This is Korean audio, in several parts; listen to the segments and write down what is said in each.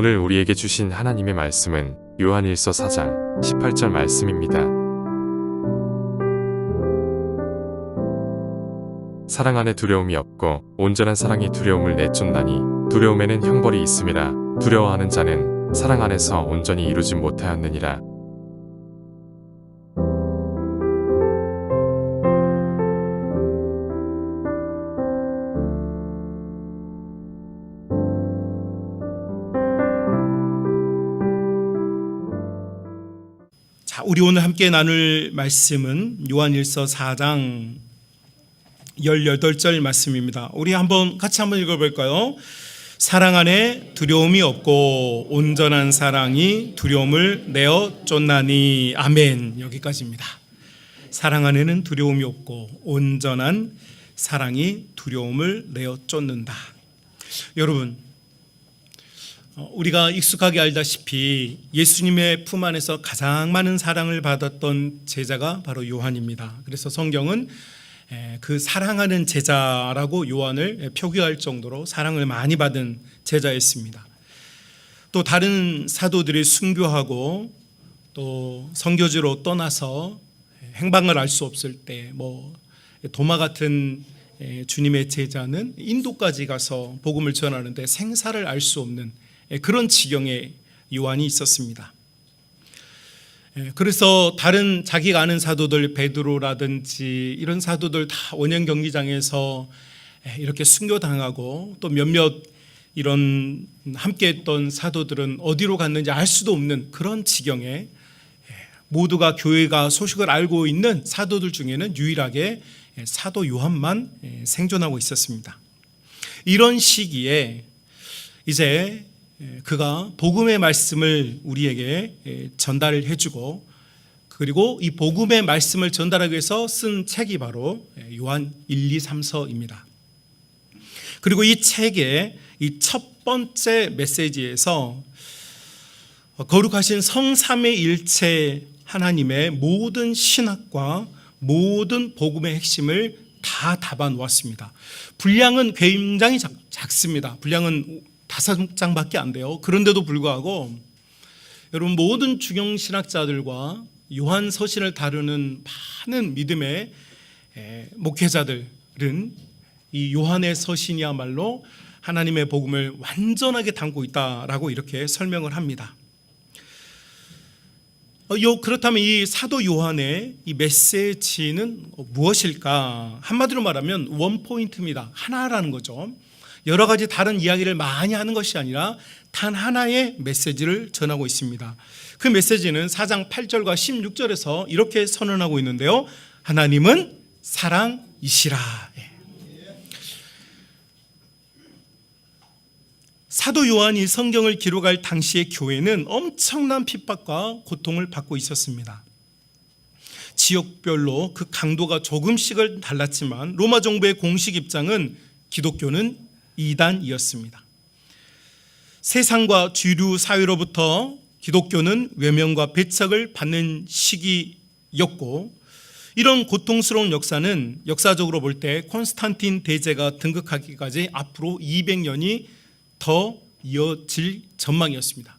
오늘 우리에게 주신 하나님의 말씀은 요한일서 4장 18절 말씀입니다. 사랑 안에 두려움이 없고 온전한 사랑이 두려움을 내쫓나니 두려움에는 형벌이 있음이라 두려워하는 자는 사랑 안에서 온전히 이루지 못하였느니라. 우리 오늘 함께 나눌 말씀은 요한일서 4장 18절 말씀입니다. 우리 한번 같이 한번 읽어 볼까요? 사랑 안에 두려움이 없고 온전한 사랑이 두려움을 내어 쫓나니 아멘. 여기까지입니다. 사랑 안에는 두려움이 없고 온전한 사랑이 두려움을 내어 쫓는다. 여러분, 어, 우리가 익숙하게 알다시피 예수님의 품 안에서 가장 많은 사랑을 받았던 제자가 바로 요한입니다. 그래서 성경은 에, 그 사랑하는 제자라고 요한을 표기할 정도로 사랑을 많이 받은 제자였습니다. 또 다른 사도들이 순교하고 또 선교지로 떠나서 행방을 알 수 없을 때 뭐 도마 같은 에, 주님의 제자는 인도까지 가서 복음을 전하는데 생사를 알 수 없는 에, 그런 지경에 요한이 있었습니다. 에, 그래서 다른 자기가 아는 사도들 베드로라든지 이런 사도들 다 원형 경기장에서 에, 이렇게 순교당하고 또 몇몇 이런 함께했던 사도들은 어디로 갔는지 알 수도 없는 그런 지경에 모두가 교회가 소식을 알고 있는 사도들 중에는 유일하게 사도 요한만 생존하고 있었습니다. 이런 시기에 이제 그가 복음의 말씀을 우리에게 전달을 해주고 그리고 이 복음의 말씀을 전달하기 위해서 쓴 책이 바로 요한 1, 2, 3서입니다. 그리고 이 책의 이 첫 번째 메시지에서 거룩하신 성삼의 일체 하나님의 모든 신학과 모든 복음의 핵심을 다 담아 놓았습니다. 분량은 굉장히 작, 작습니다. 분량은 다섯 장밖에 안 돼요. 그런데도 불구하고 여러분 모든 주경 신학자들과 요한 서신을 다루는 많은 믿음의 목회자들은 이 요한의 서신이야말로 하나님의 복음을 완전하게 담고 있다라고 이렇게 설명을 합니다. 어, 요 그렇다면 이 사도 요한의 이 메시지는 무엇일까? 한마디로 말하면 원 포인트입니다. 하나라는 거죠. 여러 가지 다른 이야기를 많이 하는 것이 아니라 단 하나의 메시지를 전하고 있습니다. 그 메시지는 4장 8절과 16절에서 이렇게 선언하고 있는데요. 하나님은 사랑이시라. 예. 사도 요한이 성경을 기록할 당시의 교회는 엄청난 핍박과 고통을 받고 있었습니다. 지역별로 그 강도가 조금씩은 달랐지만 로마 정부의 공식 입장은 기독교는 이단이었습니다. 세상과 주류 사회로부터 기독교는 외면과 배척을 받는 시기였고 이런 고통스러운 역사는 역사적으로 볼 때 콘스탄틴 대제가 등극하기까지 앞으로 200년이 더 이어질 전망이었습니다.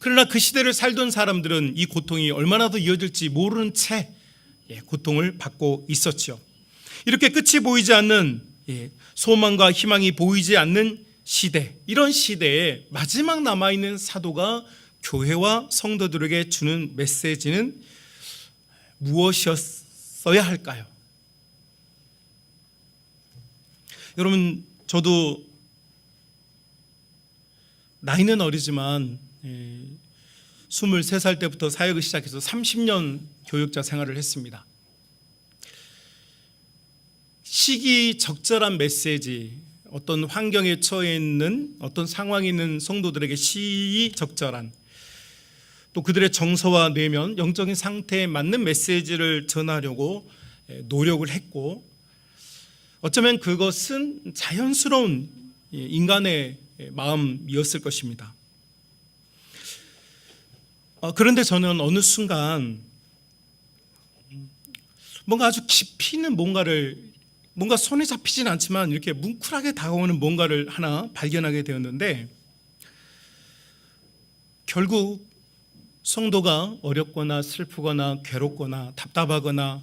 그러나 그 시대를 살던 사람들은 이 고통이 얼마나 더 이어질지 모르는 채 예, 고통을 받고 있었죠. 이렇게 끝이 보이지 않는 예, 소망과 희망이 보이지 않는 시대, 이런 시대에 마지막 남아있는 사도가 교회와 성도들에게 주는 메시지는 무엇이었어야 할까요? 여러분, 저도 나이는 어리지만 23살 때부터 사역을 시작해서 30년 교육자 생활을 했습니다. 시기 적절한 메시지, 어떤 환경에 처해 있는 어떤 상황에 있는 성도들에게 시기 적절한 또 그들의 정서와 내면, 영적인 상태에 맞는 메시지를 전하려고 노력을 했고 어쩌면 그것은 자연스러운 인간의 마음이었을 것입니다. 어, 그런데 저는 어느 순간 뭔가 아주 깊이 있는 뭔가를 뭔가 손에 잡히진 않지만 이렇게 뭉클하게 다가오는 뭔가를 하나 발견하게 되었는데 결국 성도가 어렵거나 슬프거나 괴롭거나 답답하거나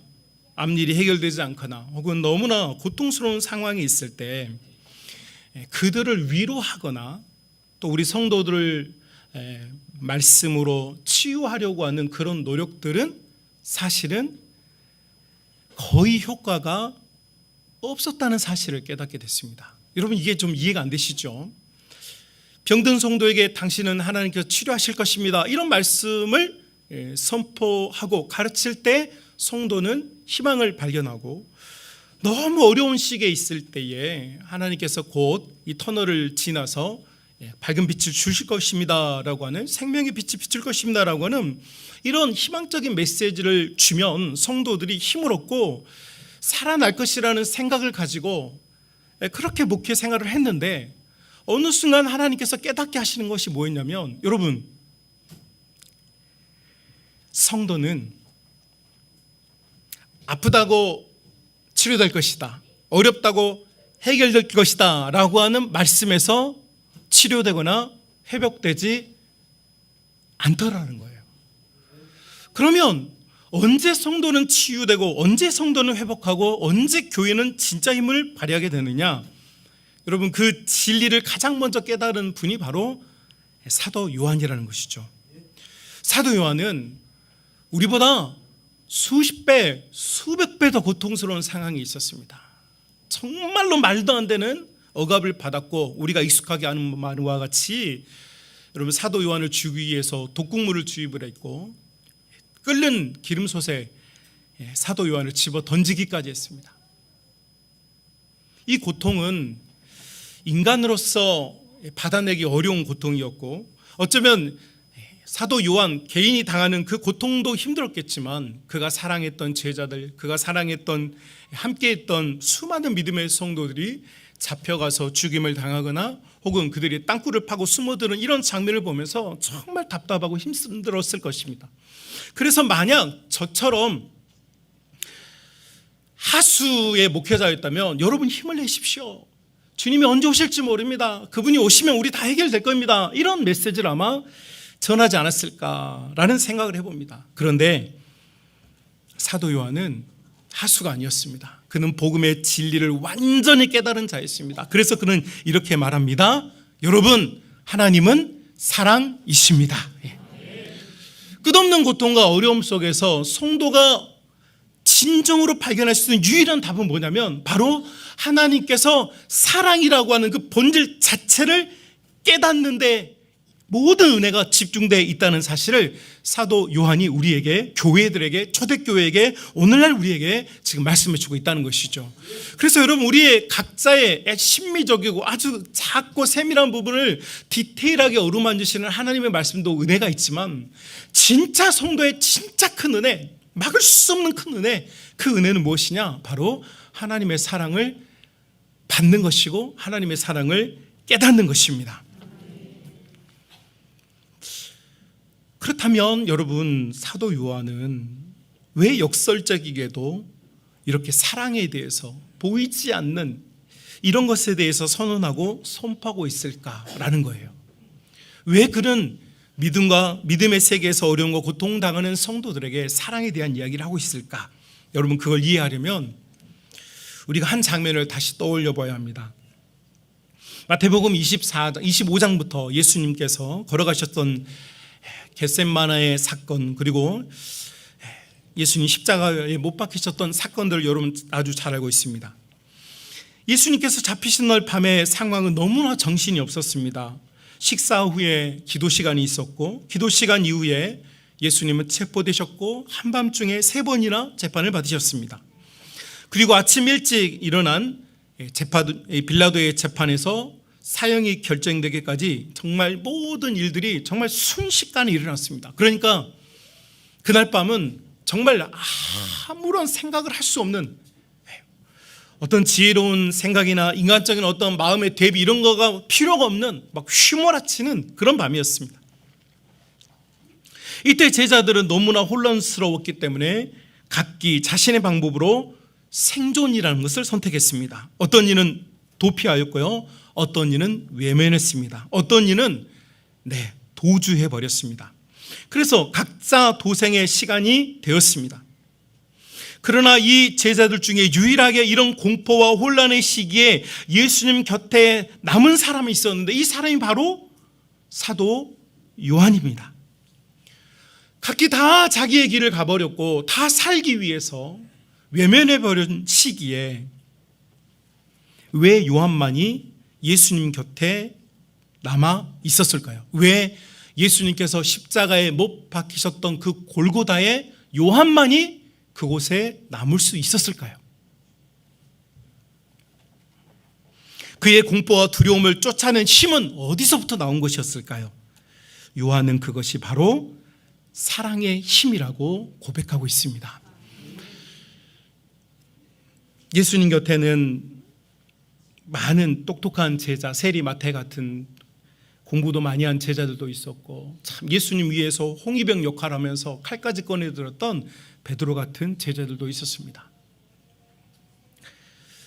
앞일이 해결되지 않거나 혹은 너무나 고통스러운 상황이 있을 때 에, 그들을 위로하거나 또 우리 성도들을 에, 말씀으로 치유하려고 하는 그런 노력들은 사실은 거의 효과가 없었다는 사실을 깨닫게 됐습니다. 여러분 이게 좀 이해가 안 되시죠? 병든 성도에게 당신은 하나님께서 치료하실 것입니다. 이런 말씀을 예, 선포하고 가르칠 때 성도는 희망을 발견하고 너무 어려운 시기에 있을 때에 하나님께서 곧 이 터널을 지나서 예, 밝은 빛을 주실 것입니다라고 하는 생명의 빛이 비칠 것입니다라고 하는 이런 희망적인 메시지를 주면 성도들이 힘을 얻고 살아날 것이라는 생각을 가지고 예, 그렇게 목회 생활을 했는데 어느 순간 하나님께서 깨닫게 하시는 것이 뭐였냐면 여러분 성도는 아프다고 치료될 것이다. 어렵다고 해결될 것이다. 라고 하는 말씀에서 치료되거나 회복되지 않더라는 거예요. 그러면 언제 성도는 치유되고 언제 성도는 회복하고 언제 교회는 진짜 힘을 발휘하게 되느냐? 여러분 그 진리를 가장 먼저 깨달은 분이 바로 사도 요한이라는 것이죠. 사도 요한은 우리보다 수십 배, 수백 배 더 고통스러운 상황이 있었습니다. 정말로 말도 안 되는 억압을 받았고 우리가 익숙하게 아는 말과 같이 여러분 사도 요한을 죽이기 위해서 독국물을 주입을 했고 끓는 기름솥에 예, 사도 요한을 집어 던지기까지 했습니다. 이 고통은 인간으로서 받아내기 어려운 고통이었고 어쩌면 사도 요한 개인이 당하는 그 고통도 힘들었겠지만 그가 사랑했던 제자들, 그가 사랑했던 함께했던 수많은 믿음의 성도들이 잡혀가서 죽임을 당하거나 혹은 그들이 땅굴을 파고 숨어드는 이런 장면을 보면서 정말 답답하고 힘들었을 것입니다. 그래서 만약 저처럼 하수의 목회자였다면 여러분 힘을 내십시오. 주님이 언제 오실지 모릅니다. 그분이 오시면 우리 다 해결될 겁니다. 이런 메시지를 아마 전하지 않았을까라는 생각을 해봅니다. 그런데 사도 요한은 하수가 아니었습니다. 그는 복음의 진리를 완전히 깨달은 자였습니다. 그래서 그는 이렇게 말합니다. 여러분, 하나님은 사랑이십니다. 예. 끝없는 고통과 어려움 속에서 성도가 진정으로 발견할 수 있는 유일한 답은 뭐냐면 바로 하나님께서 사랑이라고 하는 그 본질 자체를 깨닫는데 모든 은혜가 집중되어 있다는 사실을 사도 요한이 우리에게 교회들에게 초대교회에게 오늘날 우리에게 지금 말씀해 주고 있다는 것이죠. 그래서 여러분 우리의 각자의 심미적이고 아주 작고 세밀한 부분을 디테일하게 어루만지시는 하나님의 말씀도 은혜가 있지만 진짜 성도의 진짜 큰 은혜 막을 수 없는 큰 은혜 그 은혜는 무엇이냐 바로 하나님의 사랑을 받는 것이고 하나님의 사랑을 깨닫는 것입니다. 그렇다면 여러분 사도 요한은 왜 역설적이게도 이렇게 사랑에 대해서 보이지 않는 이런 것에 대해서 선언하고 선포하고 있을까라는 거예요. 왜 그는 믿음과 믿음의 세계에서 어려움과 고통 당하는 성도들에게 사랑에 대한 이야기를 하고 있을까? 여러분 그걸 이해하려면 우리가 한 장면을 다시 떠올려 봐야 합니다. 마태복음 24장 25장부터 예수님께서 걸어가셨던 겟셋마나의 사건 그리고 예수님 십자가에 못 박히셨던 사건들을 여러분 아주 잘 알고 있습니다. 예수님께서 잡히신 날 밤에 상황은 너무나 정신이 없었습니다. 식사 후에 기도 시간이 있었고 기도 시간 이후에 예수님은 체포되셨고 한밤중에 세 번이나 재판을 받으셨습니다. 그리고 아침 일찍 일어난 재판 빌라도의 재판에서 사형이 결정되기까지 정말 모든 일들이 정말 순식간에 일어났습니다. 그러니까 그날 밤은 정말 아무런 생각을 할 수 없는 어떤 지혜로운 생각이나 인간적인 어떤 마음의 대비 이런 거가 필요가 없는 막 휘몰아치는 그런 밤이었습니다. 이때 제자들은 너무나 혼란스러웠기 때문에 각기 자신의 방법으로 생존이라는 것을 선택했습니다. 어떤 이는 도피하였고요. 어떤 이는 외면했습니다. 어떤 이는 네, 도주해 버렸습니다. 그래서 각자 도생의 시간이 되었습니다. 그러나 이 제자들 중에 유일하게 이런 공포와 혼란의 시기에 예수님 곁에 남은 사람이 있었는데 이 사람이 바로 사도 요한입니다. 각기 다 자기의 길을 가버렸고 다 살기 위해서 외면해 버린 시기에 왜 요한만이 예수님 곁에 남아 있었을까요? 왜 예수님께서 십자가에 못 박히셨던 그 골고다에 요한만이 그곳에 남을 수 있었을까요? 그의 공포와 두려움을 쫓아낸 힘은 어디서부터 나온 것이었을까요? 요한은 그것이 바로 사랑의 힘이라고 고백하고 있습니다. 예수님 곁에는 많은 똑똑한 제자, 세리마태 같은 공부도 많이 한 제자들도 있었고 참 예수님 위해서 홍위병 역할하면서 칼까지 꺼내 들었던 베드로 같은 제자들도 있었습니다.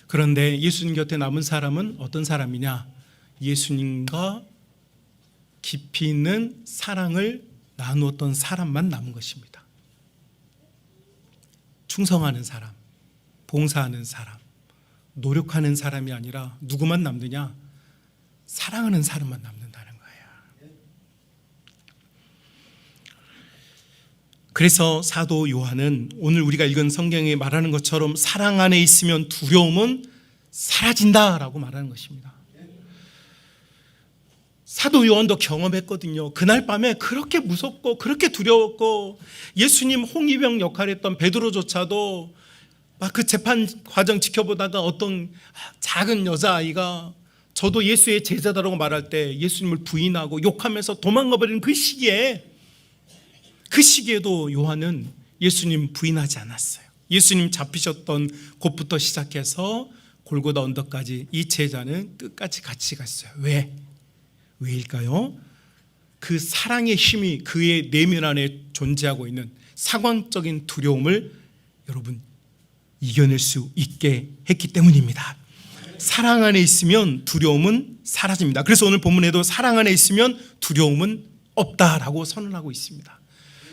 그런데 예수님 곁에 남은 사람은 어떤 사람이냐? 예수님과 깊이 있는 사랑을 나누었던 사람만 남은 것입니다. 충성하는 사람, 봉사하는 사람, 노력하는 사람이 아니라 누구만 남느냐? 사랑하는 사람만 남는다는 거예요. 그래서 사도 요한은 오늘 우리가 읽은 성경에 말하는 것처럼 사랑 안에 있으면 두려움은 사라진다라고 말하는 것입니다. 사도 요한도 경험했거든요. 그날 밤에 그렇게 무섭고 그렇게 두려웠고 예수님 홍위병 역할했던 베드로조차도 막 그 재판 과정 지켜보다가 어떤 작은 여자아이가 저도 예수의 제자다라고 말할 때 예수님을 부인하고 욕하면서 도망가 버리는 그 시기에 그 시기에도 요한은 예수님 부인하지 않았어요. 예수님 잡히셨던 곳부터 시작해서 골고다 언덕까지 이 제자는 끝까지 같이 갔어요. 왜? 왜일까요? 그 사랑의 힘이 그의 내면 안에 존재하고 있는 사관적인 두려움을 여러분 이겨낼 수 있게 했기 때문입니다. 사랑 안에 있으면 두려움은 사라집니다. 그래서 오늘 본문에도 사랑 안에 있으면 두려움은 없다라고 선언하고 있습니다.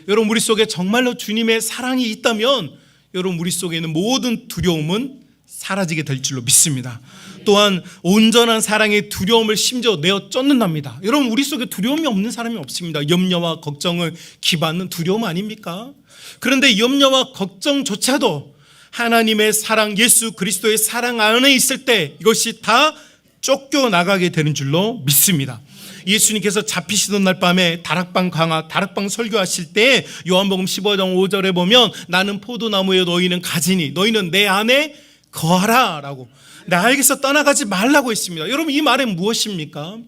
여러분 우리 속에 정말로 주님의 사랑이 있다면 여러분 우리 속에 있는 모든 두려움은 사라지게 될 줄로 믿습니다. 또한 온전한 사랑의 두려움을 심지어 내어 쫓는답니다. 여러분 우리 속에 두려움이 없는 사람이 없습니다. 염려와 걱정을 기받는 두려움 아닙니까? 그런데 염려와 걱정조차도 하나님의 사랑, 예수 그리스도의 사랑 안에 있을 때 이것이 다 쫓겨 나가게 되는 줄로 믿습니다. 예수님께서 잡히시던 날 밤에 다락방 강화, 다락방 설교하실 때 요한복음 15장 5절에 보면 나는 포도나무에 너희는 가지니 너희는 내 안에 거하라 라고 나에게서 떠나가지 말라고 했습니다. 여러분 이 말은 무엇입니까?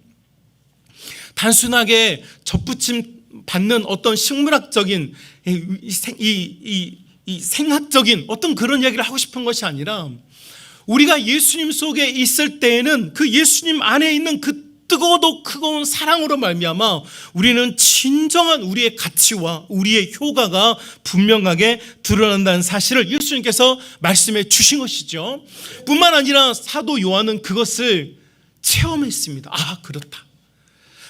단순하게 접붙임 받는 어떤 식물학적인 이, 이, 이, 이 생학적인 어떤 그런 이야기를 하고 싶은 것이 아니라 우리가 예수님 속에 있을 때에는 그 예수님 안에 있는 그 뜨거워도 크고운 사랑으로 말미암아 우리는 진정한 우리의 가치와 우리의 효과가 분명하게 드러난다는 사실을 예수님께서 말씀해 주신 것이죠. 뿐만 아니라 사도 요한은 그것을 체험했습니다. 아, 그렇다.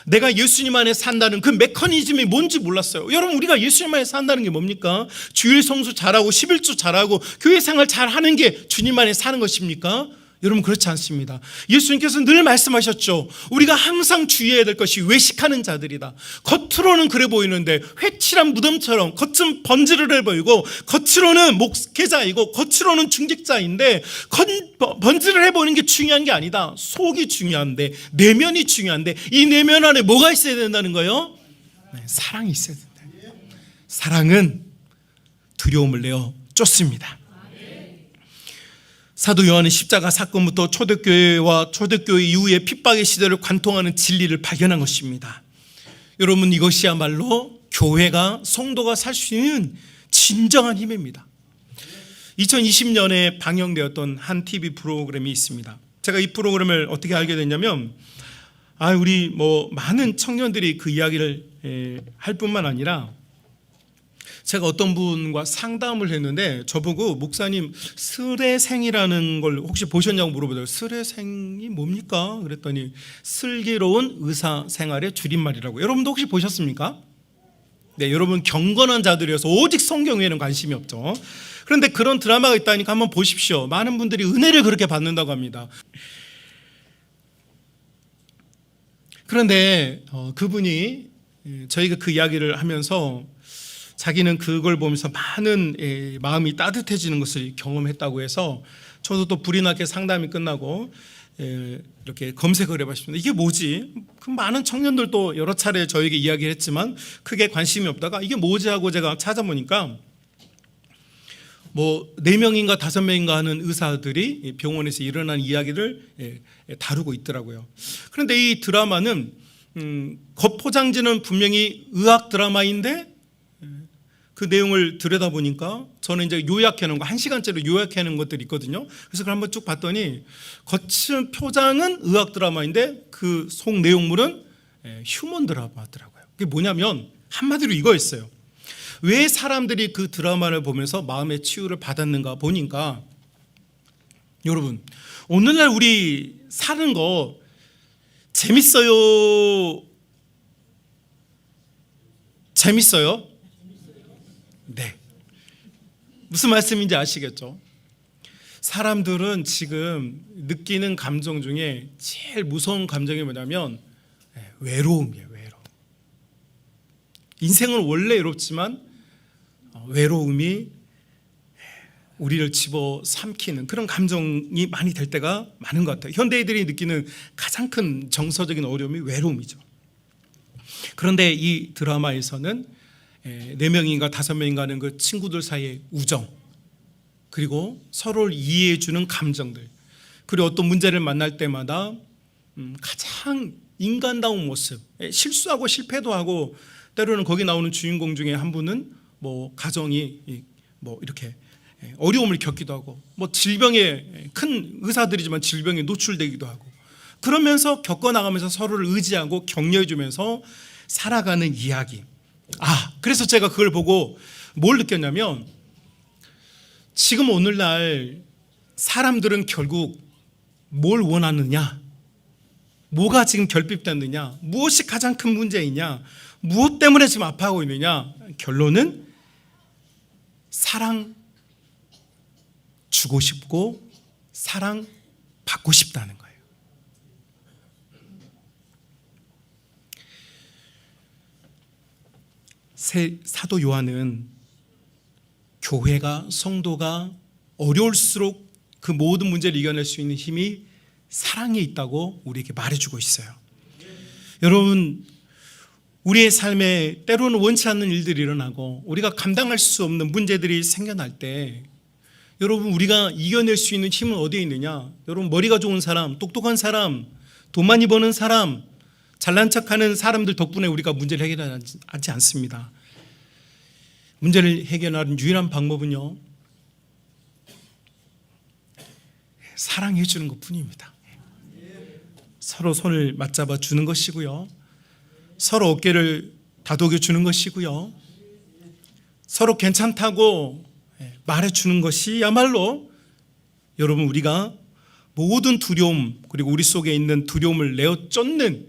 내가 예수님 안에 산다는 그 메커니즘이 뭔지 몰랐어요. 여러분 우리가 예수님 안에 산다는 게 뭡니까? 주일 성수 잘하고 11주 잘하고 교회 생활 잘하는 게 주님 안에 사는 것입니까? 여러분 그렇지 않습니다. 예수님께서 늘 말씀하셨죠. 우리가 항상 주의해야 될 것이 외식하는 자들이다. 겉으로는 그래 보이는데 회칠한 무덤처럼 겉은 번지르르 보이고 겉으로는 목회자이고 겉으로는 중직자인데 번지르르 보이는 게 중요한 게 아니다. 속이 중요한데 내면이 중요한데 이 내면 안에 뭐가 있어야 된다는 거예요? 네, 사랑이 있어야 된다. 사랑은 두려움을 내어 쫓습니다. 사도 요한은 십자가 사건부터 초대교회와 초대교회 이후의 핍박의 시대를 관통하는 진리를 발견한 것입니다. 여러분 이것이야말로 교회가 성도가 살 수 있는 진정한 힘입니다. 2020년에 방영되었던 한 TV 프로그램이 있습니다. 제가 이 프로그램을 어떻게 알게 됐냐면 아 우리 뭐 많은 청년들이 그 이야기를 할 뿐만 아니라 제가 어떤 분과 상담을 했는데 저보고 목사님 슬애생이라는 걸 혹시 보셨냐고 물어보더라고요. 슬애생이 뭡니까? 그랬더니 슬기로운 의사 생활의 줄임말이라고. 여러분도 혹시 보셨습니까? 네, 여러분 경건한 자들이어서 오직 성경 에는 관심이 없죠. 그런데 그런 드라마가 있다니까 한번 보십시오. 많은 분들이 은혜를 그렇게 받는다고 합니다. 그런데 어, 그분이 예, 저희가 그 이야기를 하면서 자기는 그걸 보면서 많은 예, 마음이 따뜻해지는 것을 경험했다고 해서 저도 또 불이 나게 상담이 끝나고 예, 이렇게 검색을 해봤습니다. 이게 뭐지? 그 많은 청년들도 여러 차례 저에게 이야기를 했지만 크게 관심이 없다가 이게 뭐지 하고 제가 찾아보니까 뭐 네 명인가 다섯 명인가 하는 의사들이 이 병원에서 일어난 이야기를 예, 예, 다루고 있더라고요. 그런데 이 드라마는 음, 겉포장지는 분명히 의학 드라마인데 예, 그 내용을 들여다보니까 저는 이제 요약해 놓은 거 한 시간짜리 요약해 놓은 것들이 있거든요. 그래서 그걸 한번 쭉 봤더니 겉은 표장은 의학 드라마인데 그 속 내용물은 예, 휴먼 드라마더라고요. 그게 뭐냐면 한마디로 이거였어요. 왜 사람들이 그 드라마를 보면서 마음의 치유를 받았는가 보니까 여러분 오늘날 우리 사는 거 재밌어요 재밌어요 네 무슨 말씀인지 아시겠죠 사람들은 지금 느끼는 감정 중에 제일 무서운 감정이 뭐냐면 네, 외로움이에요 외로움 인생은 원래 외롭지만 어, 외로움이 우리를 집어 삼키는 그런 감정이 많이 될 때가 많은 것 같아요. 현대인들이 느끼는 가장 큰 정서적인 어려움이 외로움이죠. 그런데 이 드라마에서는 에, 네 명인가 다섯 명인가 하는 그 친구들 사이의 우정 그리고 서로를 이해해 주는 감정들 그리고 어떤 문제를 만날 때마다 음, 가장 인간다운 모습 에, 실수하고 실패도 하고 때로는 거기 나오는 주인공 중에 한 분은 뭐 가정이 이, 뭐 이렇게 예, 어려움을 겪기도 하고 뭐 질병에 큰 의사들이지만 질병에 노출되기도 하고 그러면서 겪어 나가면서 서로를 의지하고 격려해 주면서 살아가는 이야기. 아, 그래서 제가 그걸 보고 뭘 느꼈냐면 지금 오늘날 사람들은 결국 뭘 원하느냐? 뭐가 지금 결핍됐느냐? 무엇이 가장 큰 문제이냐? 무엇 때문에 지금 아파하고 있느냐? 결론은 사랑 주고 싶고 사랑 받고 싶다는 거예요. 세- 사도 요한은 교회가 성도가 어려울수록 그 모든 문제를 이겨낼 수 있는 힘이 사랑에 있다고 우리에게 말해주고 있어요. 여러분 우리의 삶에 때로는 원치 않는 일들이 일어나고 우리가 감당할 수 없는 문제들이 생겨날 때 여러분 우리가 이겨낼 수 있는 힘은 어디에 있느냐? 여러분 머리가 좋은 사람, 똑똑한 사람, 돈 많이 버는 사람, 잘난 척하는 사람들 덕분에 우리가 문제를 해결하지 않습니다. 문제를 해결하는 유일한 방법은요. 사랑해 주는 것 뿐입니다. 서로 손을 맞잡아 주는 것이고요. 서로 어깨를 다독여 주는 것이고요. 서로 괜찮다고 말해 주는 것이야말로 여러분 우리가 모든 두려움 그리고 우리 속에 있는 두려움을 내어 쫓는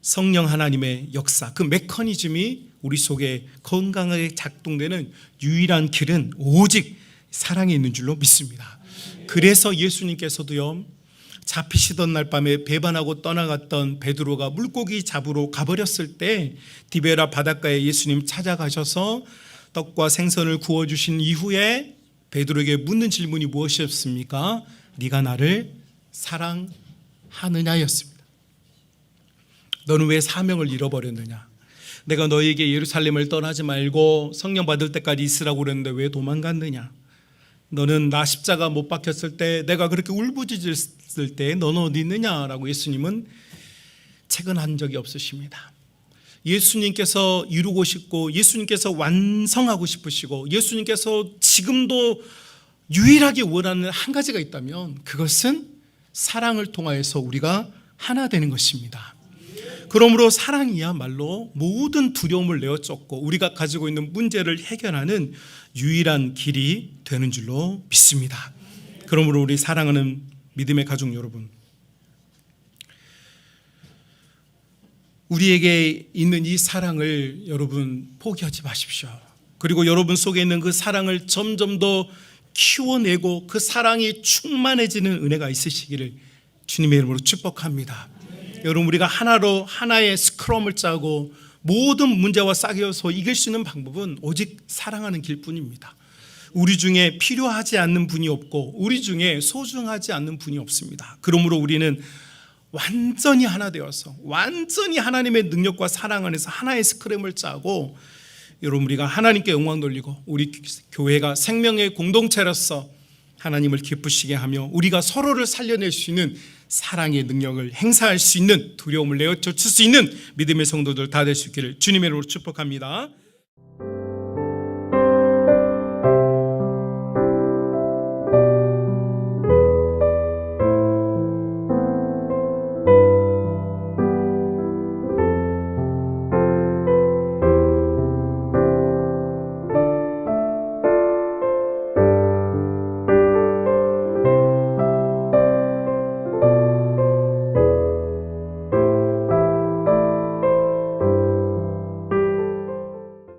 성령 하나님의 역사 그 메커니즘이 우리 속에 건강하게 작동되는 유일한 길은 오직 사랑에 있는 줄로 믿습니다. 그래서 예수님께서도요 잡히시던 날 밤에 배반하고 떠나갔던 베드로가 물고기 잡으러 가버렸을 때 디베라 바닷가에 예수님 찾아가셔서 떡과 생선을 구워 주신 이후에 베드로에게 묻는 질문이 무엇이었습니까? 네가 나를 사랑하느냐였습니다. 너는 왜 사명을 잃어버렸느냐? 내가 너에게 예루살렘을 떠나지 말고 성령 받을 때까지 있으라고 그랬는데 왜 도망갔느냐? 너는 나 십자가 못 박혔을 때 내가 그렇게 울부짖었을 때 너는 어디 있느냐라고 예수님은 채근한 적이 없으십니다. 예수님께서 이루고 싶고 예수님께서 완성하고 싶으시고 예수님께서 지금도 유일하게 원하는 한 가지가 있다면 그것은 사랑을 통하여서 우리가 하나 되는 것입니다. 그러므로 사랑이야말로 모든 두려움을 내어 쫓고 우리가 가지고 있는 문제를 해결하는 유일한 길이 되는 줄로 믿습니다. 그러므로 우리 사랑하는 믿음의 가족 여러분, 우리에게 있는 이 사랑을 여러분 포기하지 마십시오. 그리고 여러분 속에 있는 그 사랑을 점점 더 키워내고 그 사랑이 충만해지는 은혜가 있으시기를 주님의 이름으로 축복합니다. 여러분 우리가 하나로 하나의 스크럼을 짜고 모든 문제와 싸겨서 이길 수 있는 방법은 오직 사랑하는 길뿐입니다. 우리 중에 필요하지 않는 분이 없고 우리 중에 소중하지 않는 분이 없습니다. 그러므로 우리는 완전히 하나 되어서 완전히 하나님의 능력과 사랑 안에서 하나의 스크램을 짜고 여러분 우리가 하나님께 영광 돌리고 우리 교회가 생명의 공동체로서 하나님을 기쁘시게 하며 우리가 서로를 살려낼 수 있는 사랑의 능력을 행사할 수 있는 두려움을 내어쫓을 수 있는 믿음의 성도들 다 될 수 있기를 주님의 이름으로 축복합니다.